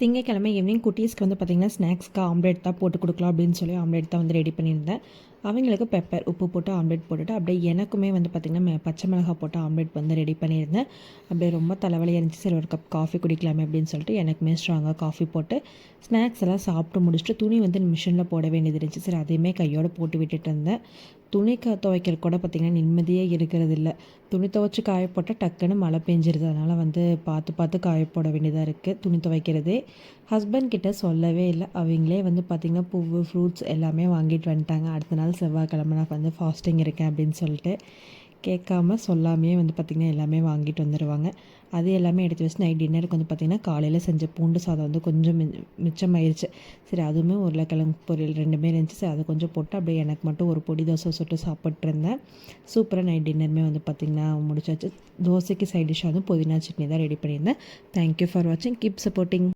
திங்கக்கிழமை ஈவினிங் குட்டீஸ்க்கு வந்து பார்த்திங்கன்னா ஸ்நாக்ஸ்க்கு ஆம்லேட் தான் போட்டு கொடுக்கலாம் அப்படின்னு சொல்லி ஆம்லேட் தான் வந்து ரெடி பண்ணியிருந்தேன். அவங்களுக்கு பெப்பர் உப்பு போட்டு ஆம்லேட் போட்டுட்டு அப்படியே எனக்குமே வந்து பார்த்திங்கன்னா பச்சை மிளகாய் போட்டு ஆம்லேட் வந்து ரெடி பண்ணியிருந்தேன். அப்படியே ரொம்ப தலைவலியாக இருந்துச்சு சரி ஒரு கப் காஃபி குடிக்கலாமே அப்படின்னு சொல்லிட்டு எனக்குமே ஸ்ட்ராங்காக காஃபி போட்டு ஸ்நாக்ஸ் எல்லாம் சாப்பிட்டு முடிச்சுட்டு துணி வந்து மிஷினில் போட வேண்டியது இருந்துச்சு. சரி அதையுமே கையோடு போட்டு விட்டுட்டு இருந்தேன். துணி க துவைக்கிற கூட பார்த்திங்கன்னா நிம்மதியே இருக்கிறது இல்லை. துணி துவைச்சி காய போட்டால் டக்குன்னு மழை பெஞ்சிருது. அதனால் வந்து பார்த்து பார்த்து காய போட வேண்டியதாக இருக்குது துணி துவைக்கிறதே ஹஸ்பண்ட் கிட்ட சொல்லவே இல்லை. அவங்களே வந்து பார்த்திங்கன்னா பூவு ஃப்ரூட்ஸ் எல்லாமே வாங்கிட்டு வந்துட்டாங்க. அடுத்த நாள் செவ்வாய்க்கிழமை நான் வந்து ஃபாஸ்டிங் இருக்கேன் அப்படின்னு சொல்லிட்டு கேட்காம சொல்லாமையே வந்து பார்த்திங்கன்னா எல்லாமே வாங்கிட்டு வந்துடுவாங்க அது எல்லாமே எடுத்து வச்சு நைட் டின்னருக்கு வந்து பார்த்திங்கன்னா காலையில் செஞ்ச பூண்டு சாதம் வந்து கொஞ்சம் மிச்சமாயிருச்சு. சரி அதுவுமே உருளைக்கிழங்கு பொரியல் ரெண்டுமே இருந்துச்சு. சரி அதை கொஞ்சம் போட்டு அப்படியே எனக்கு மட்டும் ஒரு பொடி தோசை சுட்டு சாப்பிட்ருந்தேன் சூப்பராக நைட் டின்னருமே வந்து பார்த்திங்கன்னா முடிச்சாச்சு. தோசைக்கு சைட் டிஷ்ஷாக வந்து புதினா சட்னி தான் ரெடி பண்ணியிருந்தேன். தேங்க்யூ ஃபார் வாட்சிங் கீப் சப்போர்ட்டிங்